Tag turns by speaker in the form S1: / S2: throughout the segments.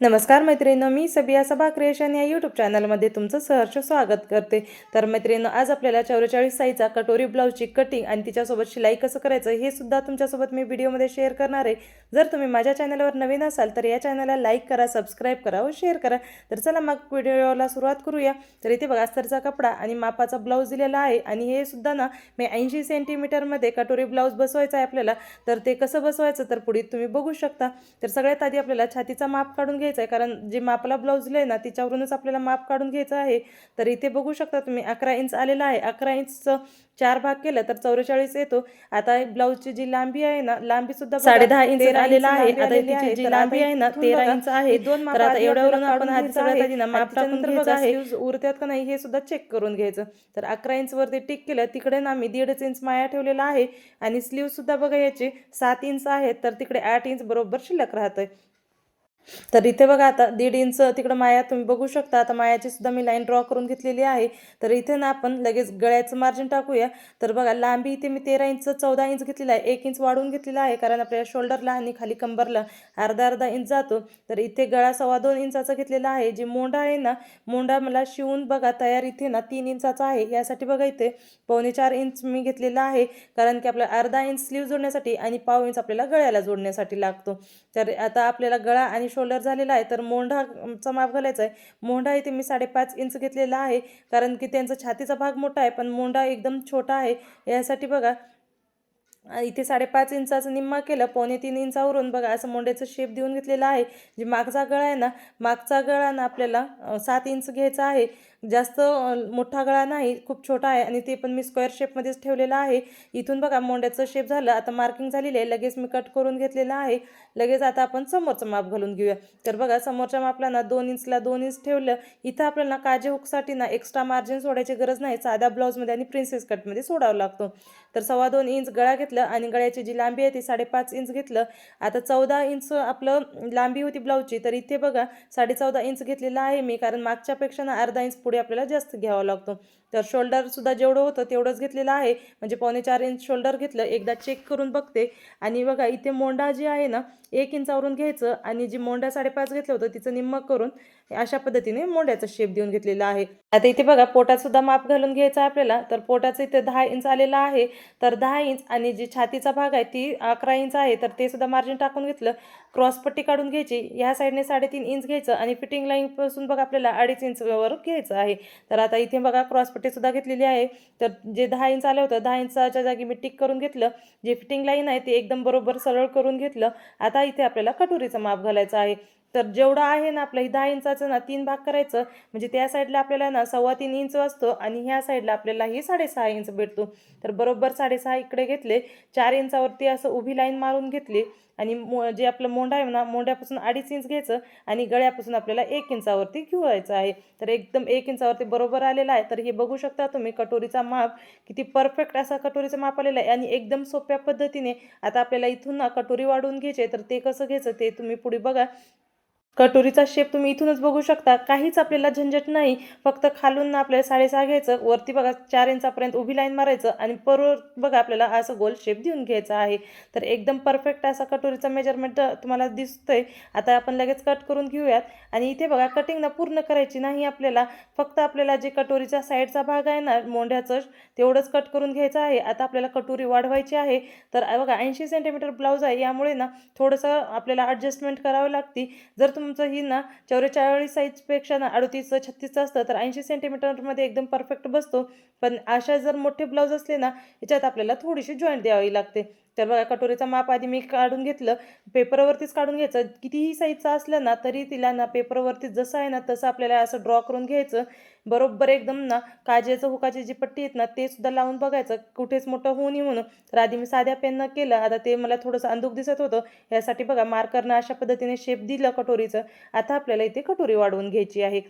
S1: नमस्कार मैत्रिणी मी सबिया सभा क्रिएशन या यूट्यूब चॅनलमध्ये तुमचं सहर्ष स्वागत करते. तर मैत्रिणी आज आपल्याला चौवेचाळीस साईजचा कटोरी ब्लाऊजची कटिंग आणि तिच्यासोबत शिलाई कसं करायचं हे सुद्धा तुमच्यासोबत मी व्हिडिओमध्ये शेअर करणार आहे. जर तुम्ही माझ्या चॅनलवर नवीन असाल तर या चॅनलला लाईक करा सबस्क्राईब करा व शेअर करा. तर चला मग व्हिडिओला सुरुवात करूया. तर इथे बघा अस्तरचा कपडा आणि मापाचा ब्लाऊज दिलेला आहे आणि हे सुद्धा ना मी ऐंशी सेंटीमीटरमध्ये कटोरी ब्लाऊज बसवायचा आहे आपल्याला. तर ते कसं बसवायचं तर पुढे तुम्ही बघू शकता. तर सगळ्यात आधी आपल्याला छातीचा माप काढून घ्यायचा आहे कारण जे मापाला ब्लाऊज दिलं आहे ना तिच्यावरूनच आपल्याला माप काढून घ्यायचं आहे. तर इथे बघू शकता तुम्ही अकरा इंच आलेला आहे. अकरा इंचचं चार भाग केलं तर चौवेचाळीस येतो. आता ब्लाऊजची जी लांबी आहे ना लांबी सुद्धा
S2: साडे दहा इंच
S1: आलेला आहे. आता. जी लांबी आहे ना तेरा इंच आहे.
S2: दोन माप
S1: तर आता एवढ्यावरून आपण आधी सगळ्यात. आधी ना माप टाकून
S2: बघा,
S1: आहे. उरत्यात का नाही हे सुद्धा चेक करून घ्यायचं. तर अकरा इंच वरती टिक केलं तिकडे ना मी दीडच इंच माया ठेवलेला आहे. आणि स्लीव सुद्धा बघा याचे सात इंच आहेत तर तिकडे आठ इंच बरोबर शिल्लक राहतंय. तर इथे बघा आता दीड इंच तिकडं माया तुम्ही बघू शकता. आता मायाची सुद्धा मी लाईन ड्रॉ करून घेतलेली आहे. तर इथे ना आपण लगेच गळ्याचं मार्जिन टाकूया. तर बघा लांबी इथे मी तेरा इंच चौदा इंच घेतलेला आहे. एक इंच वाढवून घेतलेला आहे कारण आपल्या शोल्डरला आणि खाली कंबरला अर्धा अर्धा इंच जातो. तर इथे गळा सव्वा दोन इंचाचा घेतलेला आहे. जी मोंडा आहे ना मोंडा मला शिवून बघा तयार इथे ना तीन इंचाचा आहे. यासाठी बघा इथे पावणे चार इंच मी घेतलेला आहे. कारण की आपल्याला अर्धा इंच स्लीव जोडण्यासाठी आणि पाव इंच आपल्याला गळ्याला जोडण्यासाठी लागतो. तर आता आपल्याला गळा आणि शोल्डर झालेला आहे तर मोंढाचा माप घालायचा आहे. मोंढा इथे मी साडेपाच इंच घेतलेला आहे कारण की त्यांचा छातीचा भाग मोठा आहे पण मोंढा एकदम छोटा आहे. यासाठी बघा इथे साडेपाच इंचाचं निम्मा केलं पावणे तीन इंचावरून बघा असं मोंड्याचं शेप देऊन घेतलेला आहे. जे मागचा गळा आहे ना मागचा गळा ना आपल्याला सात इंच घ्यायचा आहे. जास्त मोठा गळा नाही खूप छोटा आहे आणि ते पण मी स्क्वेअर शेपमध्येच ठेवलेला आहे. इथून बघा मोंड्याचं शेप झालं. आता मार्किंग झालेली आहे. लगेच मी कट करून घेतलेलं आहे. लगेच आता आपण समोरचं माप घालून घेऊया. तर बघा समोरच्या मापला ना दोन इंचला दोन इंच ठेवलं. इथं आपल्याला काजे हुकसाठी ना एक्स्ट्रा मार्जिन सोडायची गरज नाही. साध्या ब्लाऊजमध्ये आणि प्रिन्सेस कटमध्ये सोडावं लागतो. तर सव्वा दोन इंच गळा घेतलं आणि गळ्याची जी लांबी आहे ती साडेपाच इंच घेतलं. आता चौदा इंच आपलं लांबी होती ब्लाऊजची तर इथे बघा साडे चौदा इंच घेतलेलं आहे मी. कारण मागच्यापेक्षा ना अर्धा इंच पुढे आपल्याला जास्त घ्यावा लागतो. तर शोल्डरसुद्धा जेवढं होतं तेवढंच घेतलेलं आहे. म्हणजे पावणे चार इंच शोल्डर घेतलं एकदा चेक करून बघते. आणि बघा इथे मोंडा जी आहे ना एक इंचावरून घ्यायचं आणि जी मोंडा साडेपाच घेतलं होतं तिचं निम्म करून अशा पद्धतीने मोंड्याचा शेप देऊन घेतलेला आहे. आता इथे बघा पोटात सुद्धा माप घालून घ्यायचं आपल्याला. तर पोटाचं इथे दहा इंच आलेलं आहे. तर दहा इंच आणि जी छातीचा भाग आहे ती अकरा इंच आहे. तर ते सुद्धा मार्जिन टाकून घेतलं. क्रॉसपट्टी काढून घ्यायची. ह्या साईडने साडेतीन इंच घ्यायचं आणि फिटिंग लाईनपासून बघा आपल्याला अडीच इंचवर घ्यायचं आहे. तर आता इथे बघा क्रॉसपट्टी सुद्धा घेतलेली आहे. तर जे दहा इंच आलं होतं दहा इंचाच्या जागी मी टिक करून घेतलं. जे फिटिंग लाईन आहे ते एकदम बरोबर सरळ करून घेतलं. आता इथे आपल्याला कटोरीचं माप घालायचं आहे. तर जेवढं आहे ना आपलं ही दहा इंचाचं ना तीन भाग करायचं. म्हणजे त्या साईडला आपल्याला ना सव्वा तीन इंच असतो आणि ह्या साईडला आपल्याला ही साडेसहा इंच भेटतो. तर बरोबर साडेसहा इकडे घेतले. चार इंचावरती असं उभी लाईन मारून घेतली. आणि मो जे आपलं मोंढा आहे ना मोंढ्यापासून अडीच इंच घ्यायचं आणि गळ्यापासून आपल्याला एक इंचावरती घिवायचं आहे. तर एकदम एक इंचावरती बरोबर आलेला आहे. तर हे बघू शकता तुम्ही कटोरीचा माप किती परफेक्ट असा कटोरीचा माप आलेला आहे. आणि एकदम सोप्या पद्धतीने आता आपल्याला इथून ना कटोरी वाढवून घ्यायची तर ते कसं घ्यायचं ते तुम्ही पुढे बघा. कटोरीचा शेप तुम्ही इथूनच बघू शकता. काहीच आपल्याला झंझट नाही. फक्त खालून आपल्याला साडेसहा घ्यायचं वरती बघा चार इंचापर्यंत उभी लाईन मारायचं आणि परवर बघा आपल्याला असं गोल शेप देऊन घ्यायचा आहे. तर एकदम परफेक्ट असा कटोरीचा मेजरमेंट तुम्हाला दिसतोय. आता आपण लगेच कट करून घेऊयात. आणि इथे बघा कटिंग ना पूर्ण करायची नाही आपल्याला. फक्त आपल्याला जे कटोरीचा साईडचा भाग आहे ना मोंढ्याचं तेवढंच कट करून घ्यायचं आहे. आता आपल्याला कटोरी वाढवायची आहे. तर बघा ऐंशी सेंटीमीटर ब्लाऊज आहे. यामुळे ना थोडंसं आपल्याला ॲडजस्टमेंट करावी लागते. जर तुमचं ही ना चौवेचाळीस साईजपेक्षा ना अडतीस छत्तीसचं असतं तर ऐंशी सेंटीमीटरमध्ये एकदम परफेक्ट बसतो. पण अशा जर मोठे ब्लाऊज असले ना याच्यात आपल्याला थोडीशी जॉईंट द्यावी लागते. तर बघा कटोरीचा माप आधी मी काढून घेतलं. पेपरवरतीच काढून घ्यायचं. कितीही साईजचं असलं ना तरी तिला ना पेपरवरती जसं आहे ना तसं आपल्याला असं ड्रॉ करून घ्यायचं. बरोबर एकदम ना काजेचं हुकाची जी पट्टी आहेत ना ते सुद्धा लावून बघायचं. कुठेच मोठं होऊ नये म्हणून. तर आधी मी साध्या पेननं केलं. आता ते मला थोडंसं अंदूक दिसत होतं. यासाठी बघा मार्करनं अशा पद्धतीने शेप दिलं कटोरीचं. आता आपल्याला इथे कटोरी वाढवून घ्यायची आहे.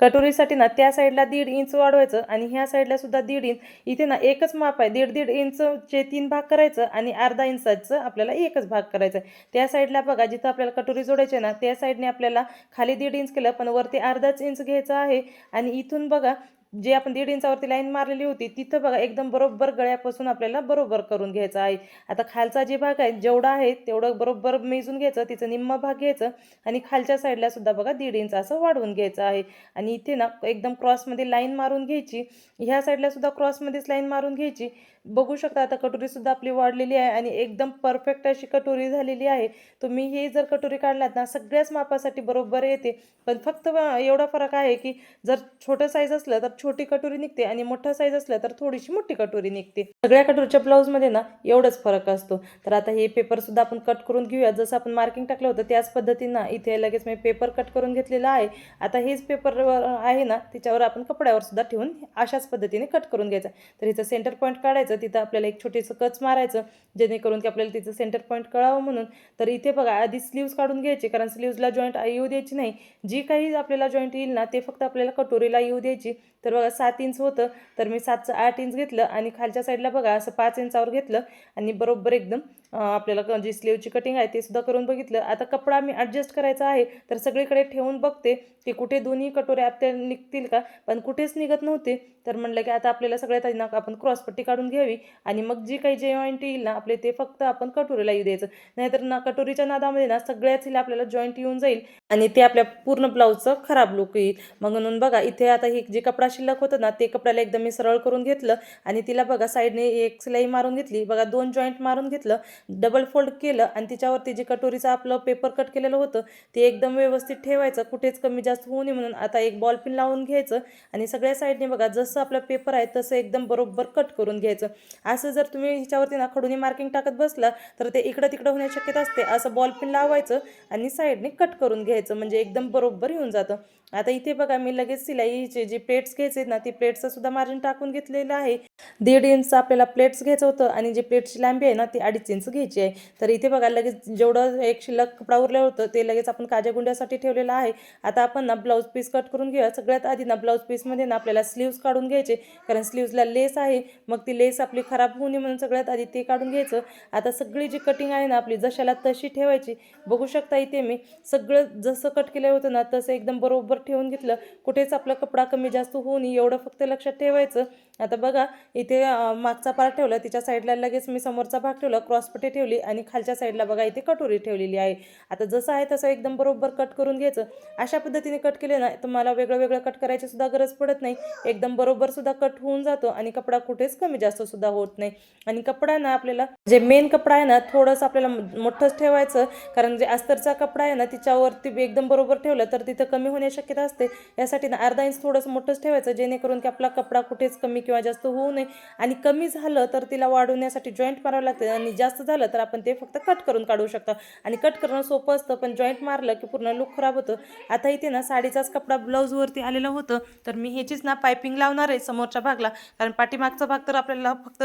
S1: कटोरीसाठी ना त्या साईडला दीड इंच वाढवायचं आणि ह्या साईडला सुद्धा दीड इंच. इथे ना एकच माप आहे. दीड दीड इंचचे तीन भाग करायचं आणि अर्धा इंचाचं आपल्याला एकच भाग करायचा आहे. त्या साईडला बघा जिथं आपल्याला कटोरी जोडायची आहे ना त्या साईडने आपल्याला खाली दीड इंच केलं पण वरती अर्धाच इंच घ्यायचं आहे. आणि इथून बघा जे आपण दीड इंचावरती लाईन मारलेली होती तिथं बघा एकदम बरोबर गळ्यापासून आपल्याला बरोबर करून घ्यायचं आहे. आता खालचा जे भाग आहे जेवढा आहे तेवढं बरोबर मेजून घ्यायचं तिचं निम्म भाग घ्यायचं आणि खालच्या साईडला सुद्धा बघा दीड इंच असं वाढवून घ्यायचं आहे. आणि इथे ना एकदम क्रॉसमध्ये लाईन मारून घ्यायची ह्या साईडला सुद्धा क्रॉसमध्येच लाईन मारून घ्यायची. बघू शकता आता कटोरी सुद्धा आपली वाढलेली आहे आणि एकदम परफेक्ट अशी कटोरी झालेली आहे. तुम्ही ही जर कटोरी काढलात ना सगळ्याच मापासाठी बरोबर येते. पण फक्त एवढा फरक आहे की जर छोटं साईज असलं तर छोटी कटोरी निघते आणि मोठं साईज असलं तर थोडीशी मोठी कटोरी निघते. सगळ्या कटोरीच्या ब्लाऊजमध्ये ना एवढंच फरक असतो. तर आता हे पेपरसुद्धा आपण कट करून घेऊया जसं आपण मार्किंग टाकलं होतं त्याच पद्धतीनं इथे लगेच मी पेपर कट करून घेतलेला आहे. आता हेच पेपरवर आहे ना त्याच्यावर आपण कपड्यावर सुद्धा ठेवून अशाच पद्धतीने कट करून घ्यायचं. तर हिचा सेंटर पॉईंट काढायचं. तिथं आपल्याला एक छोटेसं कच मारायचं जेणेकरून की आपल्याला तिचं सेंटर पॉईंट कळावं म्हणून. तर इथे बघा आधी स्लीव्स काढून घ्यायचे कारण स्लीव्सला जॉईंट येऊ द्यायची नाही. जी काही आपल्याला जॉईंट येईल ना ते फक्त आपल्याला कटोरीला येऊ द्यायची. तर बघा सात इंच होतं तर मी सातचं आठ इंच घेतलं आणि खालच्या साईडला बघा असं पाच इंचावर घेतलं आणि बरोबर एकदम आपल्याला क- जी स्लीवची कटिंग आहे ते सुद्धा करून बघितलं. आता कपडा मी ॲडजस्ट करायचा आहे तर सगळीकडे ठेवून बघते की कुठे दोन्ही कटोऱ्या आपल्या निघतील का? पण कुठेच निघत नव्हते. तर म्हणलं की आता आपल्याला सगळ्यात आधी ना आपण क्रॉसपट्टी काढून घ्यावी आणि मग जी काही जॉईंट येईल ना आपले ते फक्त आपण कटोरीला येऊ द्यायचं. नाहीतर ना कटोरीच्या नादामध्ये ना सगळ्याच हिला आपल्याला जॉईंट येऊन जाईल आणि ते आपल्या पूर्ण ब्लाऊजचं खराब लुक येईल. मग म्हणून बघा इथे आता ही जे कपडा शिल्लक होतं ना ते कपड्याला एकदम मी सरळ करून घेतलं आणि तिला बघा साईडने एक सिलाई मारून घेतली. बघा दोन जॉईंट मारून घेतलं. डबल फोल्ड केलं आणि तिच्यावरती जे कटोरीचं आपलं पेपर कट केलेलं होतं ते एकदम व्यवस्थित ठेवायचं. कुठेच कमी जास्त होऊ नये म्हणून आता एक बॉल पिन लावून घ्यायचं आणि सगळ्या साईडने बघा जसं आपलं पेपर आहे तसं एकदम बरोबर कट करून घ्यायचं. असं जर तुम्ही हिच्यावरती ना खडूनी मार्किंग टाकत बसला तर ते इकडं तिकडं होण्याची शक्यता असते. असं बॉल पिन लावायचं आणि साईडने कट करून घ्यायचं. म्हणजे एकदम बरोबर येऊन जातं. आता इथे बघा मी लगेच सिलाईचे जे प्लेट्स घ्यायचे आहेत ना ती प्लेट्सचं सुद्धा मार्जिन टाकून घेतलेलं आहे. दीड इंच आपल्याला प्लेट्स घ्यायचं होतं आणि जे प्लेटची लांबी आहे ना ती अडीच इंच घ्यायची आहे. तर इथे बघा लगेच जेवढं एक शिल्लक कपडा उरलं होतं ते लगेच आपण काज्या गुंड्यासाठी ठेवलेलं आहे. आता आपण ना ब्लाऊज पीस कट करून घेऊया. सगळ्यात आधी ना ब्लाऊज पीसमध्ये ना आपल्याला स्लीव्स काढून घ्यायचे कारण स्लीव्सला लेस आहे. मग ती लेस आपली खराब होऊ नये म्हणून सगळ्यात आधी ते काढून घ्यायचं. आता सगळी जी कटिंग आहे ना आपली जशाला तशी ठेवायची. बघू शकता इथे मी सगळं जसं कट केलं होतं ना तसं एकदम बरोबर ठेवून घेतलं. कुठेच आपला कपडा कमी जास्त होऊ नये एवढं फक्त लक्षात ठेवायचं. आता बघा इथे मागचा पार्ट ठेवला तिच्या साईडला लगेच मी समोरचा भाग ठेवला क्रॉसपट्टी ठेवली आणि खालच्या साईडला बघा इथे कटोरी ठेवलेली आहे. आता जसं आहे तसं एकदम बरोबर कट करून घ्यायचं. अशा पद्धतीने कट केले ना तुम्हाला वेगळं वेगळं कट करायची सुद्धा गरज पडत नाही. एकदम बरोबर सुद्धा कट होऊन जातो आणि कपडा कुठेच कमी जास्त सुद्धा होत नाही. आणि कपडा ना आपल्याला जे मेन कपडा आहे ना थोडंसं आपल्याला मोठंच ठेवायचं. कारण जे अस्तरचा कपडा आहे ना तिच्यावरती एकदम बरोबर ठेवलं तर तिथं कमी होण्याची शक्यता असते. यासाठी ना अर्धा इंच थोडंसं मोठंच ठेवायचं जेणेकरून की आपला कपडा कुठेच कमी किंवा जास्त होऊ नये आणि कमी झालं तर तिला वाढवण्यासाठी जॉईंट मारावं लागते आणि जास्त झालं तर आपण ते फक्त कट करून काढू शकतो. आणि कट करणं सोपं असतं पण जॉईंट मारलं की पूर्ण लुक खराब होतं. आता इथे ना साडीचाच कपडा ब्लाऊजवरती आलेलं होतं तर मी ह्याचीच ना पायपिंग लावणार आहे समोरच्या भागला. कारण पाठीमागचा भाग तर आपल्याला फक्त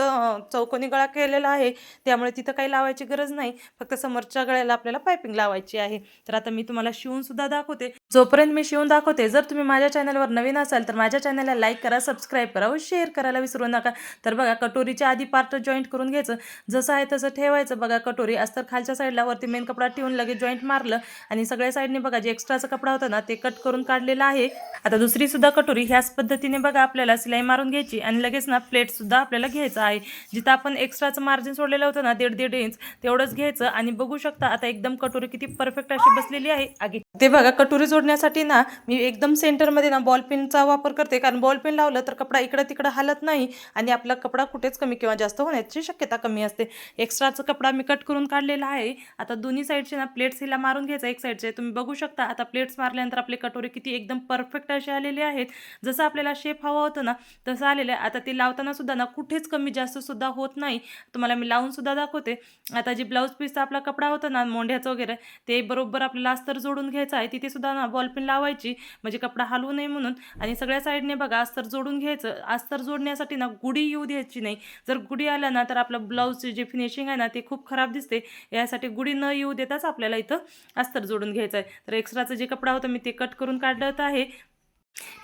S1: चौकोनी गळा केलेला आहे. त्यामुळे तिथं काही लावायची गरज नाही. फक्त समोरच्या गळ्याला आपल्याला पायपिंग लावायची आहे. तर आता मी तुम्हाला शिवून सुद्धा दाखवते. जोपर्यंत मी शिवून दाखवते जर तुम्ही माझ्या चॅनलवर नवीन असाल तर माझ्या चॅनलला लाईक करा सबस्क्राईब करा व शेअर करायला विसरू नका. तर बघा कटोरीच्या आधी पार्ट जॉईंट करून घ्यायचं. जसं आहे तसं ठेवायचं. बघा कटोरी अस्तर खालच्या साईडला वरती मेन कपडा ठेवून लगेच जॉईंट मारलं. आणि सगळ्या साईडने बघा जे एक्स्ट्राचा कपडा होता ना ते कट करून काढलेला आहे. आता दुसरी सुद्धा कटोरी ह्याच पद्धतीने बघा आपल्याला सिलाई मारून घ्यायची. आणि लगेच ना प्लेट सुद्धा आपल्याला घ्यायचं आहे. जिथं आपण एक्स्ट्राचं मार्जिन सोडलेलं होतं ना दीड दीड इंच तेवढंच घ्यायचं. आणि बघू शकता आता एकदम कटोरी किती परफेक्ट अशी बसलेली आहे. आगी. ते बघा कटोरी जोडण्यासाठी ना मी एकदम सेंटरमध्ये ना बॉल पेनचा वापर करते. कारण बॉल पेन लावलं तर कपडा इकडं तिकडं हलत नाही. आणि आपला कपडा कुठेच कमी किंवा जास्त होण्याची शक्यता कमी असते. एक्स्ट्राचा कपडा मी कट करून काढलेला आहे. आता दोन्ही साईडचे ना प्लेट्स हिला मारून घ्यायचा एक साईडचे तुम्ही बघू शकता. आता प्लेट्स मारल्यानंतर आपले कटोरे किती एकदम परफेक्ट असे आलेले आहेत. जसं आपल्याला शेप हवा होतं ना तसं आलेलं आहे. आता ते लावताना सुद्धा ना कुठेच कमी जास्त सुद्धा होत नाही. तुम्हाला मी लावून सुद्धा दाखवते. आता जी ब्लाऊज पीसचा आपला कपडा होता ना मोंढ्याचं वगैरे ते बरोबर आपल्याला अस्तर जोडून घ्यायचं आहे. तिथे सुद्धा ना बॉल पिन लावायची. म्हणजे कपडा हलवू नये म्हणून. आणि सगळ्या साईडने बघा अस्तर जोडून घ्यायचं. अस्तर जोडण्यासाठी ना गुढी येऊ द्यायची नाही. जर गुढी आल्या ना तर आपलं ब्लाऊजची जे फिनिशिंग आहे ना ते खूप खराब दिसते. यासाठी गुढी न येऊ देताच आपल्याला इथं अस्तर जोडून घ्यायचं आहे. तर एक्स्ट्राचं जे कपडा होता मी ते कट करून काढलं आहे.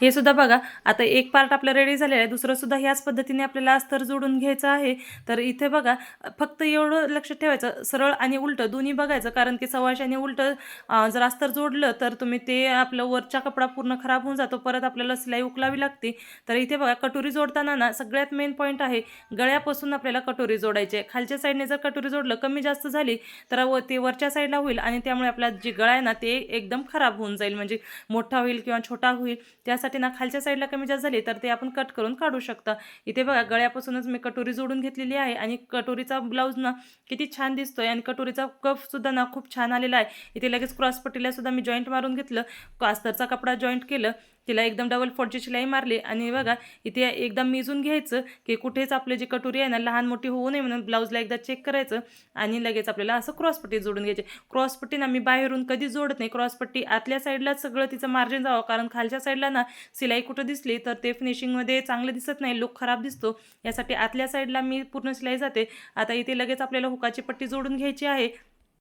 S1: हे सुद्धा बघा आता एक पार्ट आपलं रेडी झालेलं आहे दुसरं सुद्धा ह्याच पद्धतीने आपल्याला अस्तर जोडून घ्यायचं आहे. तर इथे बघा फक्त एवढं लक्षात ठेवायचं सरळ आणि उलटं दोन्ही बघायचं कारण की सव्वाशाने आणि उलटं जर अस्तर जोडलं तर तुम्ही ते आपलं वरचा कपडा पूर्ण खराब होऊन जातो परत आपल्याला सिलाई उकलावी लागते. तर इथे बघा कटोरी जोडताना ना सगळ्यात मेन पॉईंट आहे गळ्यापासून आपल्याला कटोरी जोडायची आहे. खालच्या साईडने जर कटोरी जोडलं कमी जास्त झाली तर व ते वरच्या साईडला होईल आणि त्यामुळे आपला जी गळा आहे ना ते एकदम खराब होऊन जाईल. म्हणजे मोठा होईल किंवा छोटा होईल. त्यासाठी ना खालच्या साईडला कमी जास्त झाली तर ते आपण कट करून काढू शकता. इथे बघा गळ्यापासूनच मी कटोरी जोडून घेतलेली आहे आणि कटोरीचा ब्लाऊज ना किती छान दिसतोय आणि कटोरीचा कफसुद्धा ना खूप छान आलेला आहे. इथे लगेच क्रॉसपट्टीला सुद्धा मी जॉईंट मारून घेतलं. कास्तरचा कपडा जॉईंट केलं. तिला एकदम डबल फोडची शिलाई मारली. आणि बघा इथे एकदम मिजून घ्यायचं की कुठेच आपली जी कटोरी आहे ना लहान मोठी होऊ नये म्हणून ब्लाऊजला एकदा चेक करायचं आणि लगेच आपल्याला असं क्रॉसपट्टी जोडून घ्यायची. क्रॉसपट्टी ना मी बाहेरून कधी जोडत नाही. क्रॉसपट्टी आतल्या साईडला सगळं तिचं मार्जिन जावं. कारण खालच्या साईडला ना सिलाई कुठं दिसली तर ते फिनिशिंगमध्ये चांगलं दिसत नाही. लुक खराब दिसतो. यासाठी आतल्या साईडला मी पूर्ण सिलाई जाते. आता इथे लगेच आपल्याला हुकाची पट्टी जोडून घ्यायची आहे.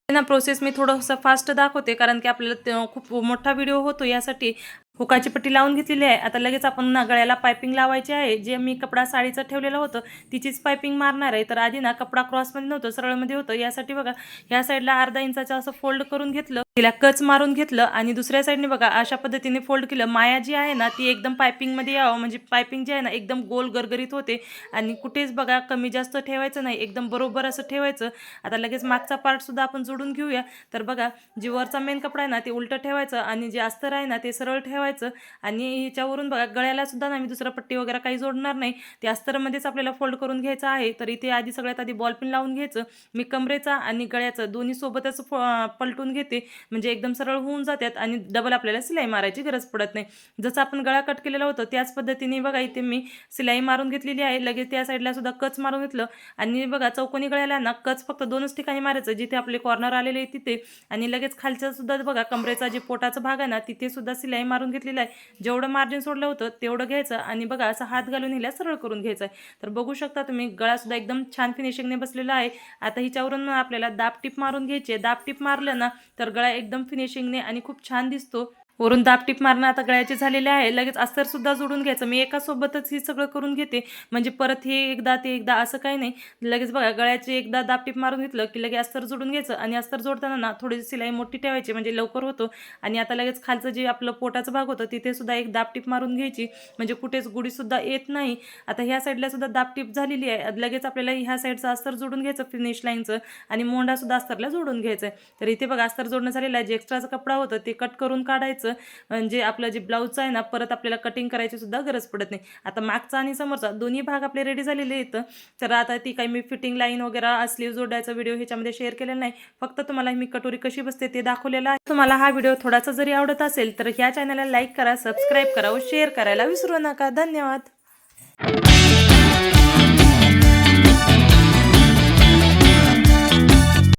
S1: ना प्रोसेस मी थोडंसं फास्ट दाखवते. कारण की आपल्याला खूप मोठा व्हिडिओ होतो यासाठी. हुकाची पट्टी लावून घेतलेली आहे. आता लगेच आपण ना गळ्याला पायपिंग लावायची आहे. जे मी कपडा साडीचं ठेवलेलं होतं तिचीच पायपिंग मारणार आहे. तर आधी ना कपडा क्रॉसमध्ये नव्हतं सरळमध्ये होतं. यासाठी बघा या साईडला अर्धा इंचाचं असं फोल्ड करून घेतलं तिला कच मारून घेतलं आणि दुसऱ्या साईडने बघा अशा पद्धतीने फोल्ड केलं. माया जी आहे ना ती एकदम पायपिंगमध्ये यावं. म्हणजे पायपिंग जी आहे ना एकदम गोल गरगरीत होते आणि कुठेच बघा कमी जास्त ठेवायचं नाही. एकदम बरोबर असं ठेवायचं. आता लगेच मागचा पार्टसुद्धा आपण जोडून घेऊया. तर बघा जी वरचा मेन कपडा आहे ना ते उलटं ठेवायचं आणि जे अस्तर आहे ना ते सरळ ठेवायचं. आणि ह्याच्यावरून बघा गळ्याला सुद्धा ना मी दुसरं पट्टी वगैरे काही जोडणार नाही. ते अस्तरमध्येच आपल्याला फोल्ड करून घ्यायचं आहे. तर इथे आधी सगळ्यात आधी बॉल पिन लावून घ्यायचं. मी कमरेचा आणि गळ्याचं दोन्ही सोबतच फ- पलटून घेते. म्हणजे एकदम सरळ होऊन जातात आणि डबल आपल्याला सिलाई मारायची गरज पडत नाही. जसं आपण गळा कट केलेला होतं त्याच पद्धतीने बघा इथे मी सिलाई मारून घेतलेली आहे. लगेच त्या साईडला सुद्धा कच मारून घेतलं. आणि बघा चौकोनी गळ्याला ना कच फक्त दोनच ठिकाणी मारायचं. जिथे आपले कॉर्नर आलेले आहे तिथे. आणि लगेच खालचं सुद्धा बघा कमरेचा जे पोटाचा भाग आहे ना तिथे सुद्धा सिलाई मारून घेतलेला आहे. जेवढं मार्जिन सोडलं होतं तेवढं घ्यायचं आणि बघा असं हात घालून हिला सरळ करून घ्यायचं आहे. तर बघू शकता तुम्ही गळासुद्धा एकदम छान फिनिशिंगने बसलेला आहे. आता हिच्यावरून आपल्याला दाब टीप मारून घ्यायची आहे. दाब टीप मारलं ना तर गळा एकदम फिनिशिंगने आणि खूप छान दिसतो. वरून दाब मारणं आता गळ्याचे झालेले आहे. लगेच अस्तर सुद्धा जोडून घ्यायचं. मी एकासोबतच हे सगळं करून घेते. म्हणजे परत हे एकदा ते एकदा असं काही नाही. लगेच बघा गळ्याचे एकदा दाब मारून घेतलं की लगेच अस्तर जोडून घ्यायचं आणि अस्तर जोडताना ना थोडीशी सिलाई मोठी ठेवायची. म्हणजे लवकर होतो. आणि आता लगेच खालचं जे आपलं पोटाचा भाग होतं तिथे सुद्धा एक दाब मारून घ्यायची. म्हणजे कुठेच गुढीसुद्धा येत नाही. आता ह्या साईडला सुद्धा दाब झालेली आहे. लगेच आपल्याला ह्या साईडचं अस्तर जोडून घ्यायचं फिनिश लाईनचं आणि मोंडासुद्धा अस्तरला जोडून घ्यायचं आहे तर इथे बघा अस्तर जोडणं झालेलं आहे. जे एक्स्ट्राचा कपडा होतं ते कट करून काढायचं. म्हणजे आपलं जे ब्लाऊजचं आहे ना परत आपल्याला कटिंग करायची सुद्धा गरज पडत नाही. आता मागचा आणि समोरचा दोन्ही भाग आपले रेडी झालेले आहेत. तर आता ती काही मी फिटिंग लाईन वगैरे स्लीव जोडायचा व्हिडिओ ह्याच्यामध्ये शेअर केलेला नाही. फक्त तुम्हाला मी कटोरी कशी बसते ते दाखवलेलं आहे. तुम्हाला हा व्हिडिओ थोडासा जरी आवडत असेल तर ह्या चॅनलला लाईक करा सबस्क्राईब करा व शेअर करायला विसरू नका. धन्यवाद.